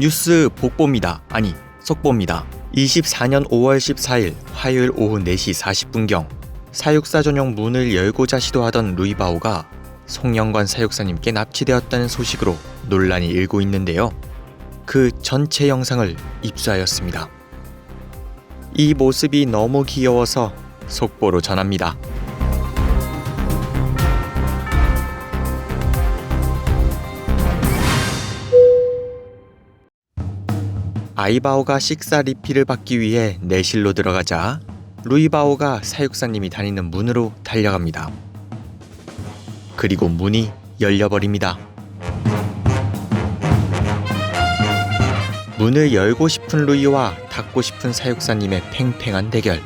뉴스 복보입니다. 아니, 속보입니다. 24년 5월 14일 화요일 오후 4시 40분경 사육사 전용 문을 열고자 시도하던 루이바오가 송영관 사육사님께 납치되었다는 소식으로 논란이 일고 있는데요. 그 전체 영상을 입수하였습니다. 이 모습이 너무 귀여워서 속보로 전합니다. 아이바오가 식사 리필을 받기 위해 내실로 들어가자 루이바오가 사육사님이 다니는 문으로 달려갑니다. 그리고 문이 열려버립니다. 문을 열고 싶은 루이와 닫고 싶은 사육사님의 팽팽한 대결.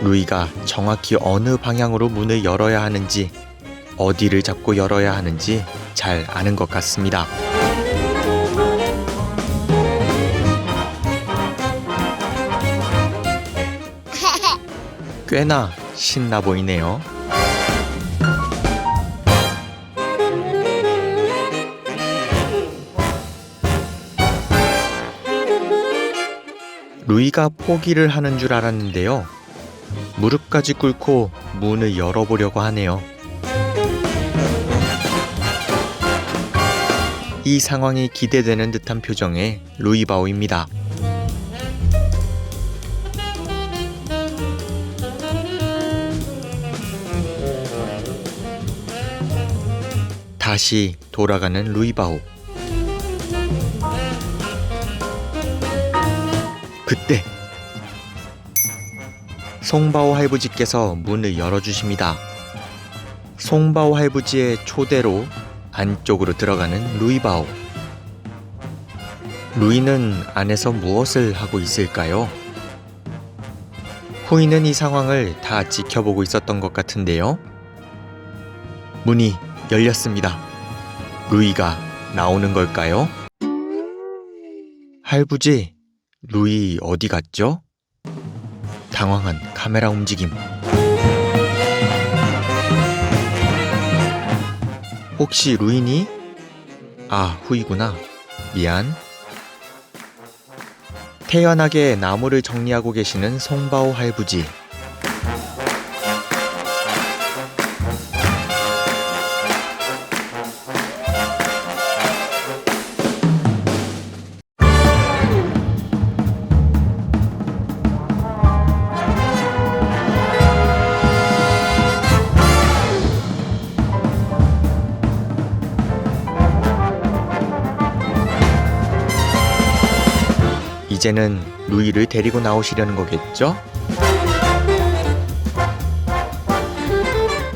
루이가 정확히 어느 방향으로 문을 열어야 하는지, 어디를 잡고 열어야 하는지 잘 아는 것 같습니다. 꽤나 신나 보이네요. 루이가 포기를 하는 줄 알았는데요. 무릎까지 꿇고 문을 열어보려고 하네요. 이 상황이 기대되는 듯한 표정의 루이바오입니다. 다시 돌아가는 루이바오. 그때 송바오 할부지께서 문을 열어주십니다. 송바오 할부지의 초대로 안쪽으로 들어가는 루이바오. 루이는 안에서 무엇을 하고 있을까요? 후이는 이 상황을 다 지켜보고 있었던 것 같은데요. 문이 열렸습니다. 루이가 나오는 걸까요? 할부지, 루이 어디 갔죠? 당황한 카메라 움직임. 혹시 루이니? 아, 후이구나. 미안. 태연하게 나무를 정리하고 계시는 송바오 할부지. 이제는 루이를 데리고 나오시려는 거겠죠?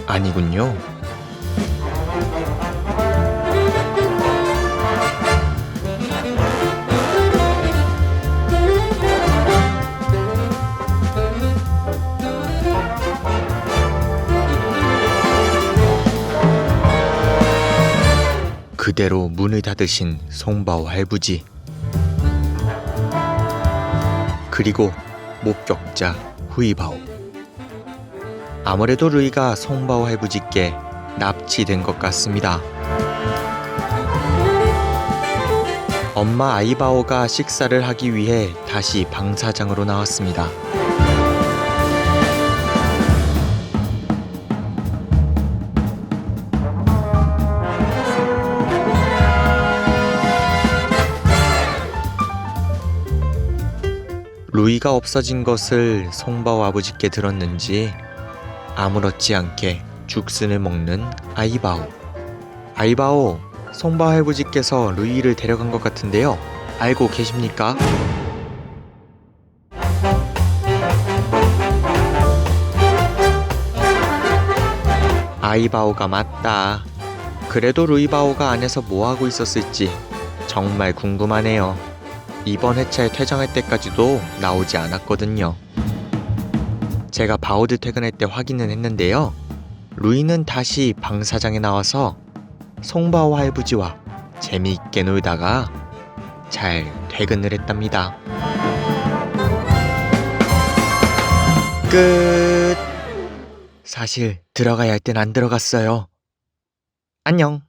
아니군요. 그대로 문을 닫으신 송바오 할부지. 그리고 목격자 후이바오. 아무래도 루이가 송바오 할부지께 납치된 것 같습니다. 엄마 아이바오가 식사를 하기 위해 다시 방사장으로 나왔습니다. 루이가 없어진 것을 송바오 아버지께 들었는지 아무렇지 않게 죽순을 먹는 아이바오. 아이바오, 송바오 할아버지께서 루이를 데려간 것 같은데요. 알고 계십니까? 아이바오가 맞다. 그래도 루이바오가 안에서 뭐 하고 있었을지 정말 궁금하네요. 이번 회차에 퇴장할 때까지도 나오지 않았거든요. 제가 바오드 퇴근할 때 확인은 했는데요. 루이는 다시 방사장에 나와서 송바오 할부지와 재미있게 놀다가 잘 퇴근을 했답니다. 끝. 사실 들어가야 할 땐 안 들어갔어요. 안녕.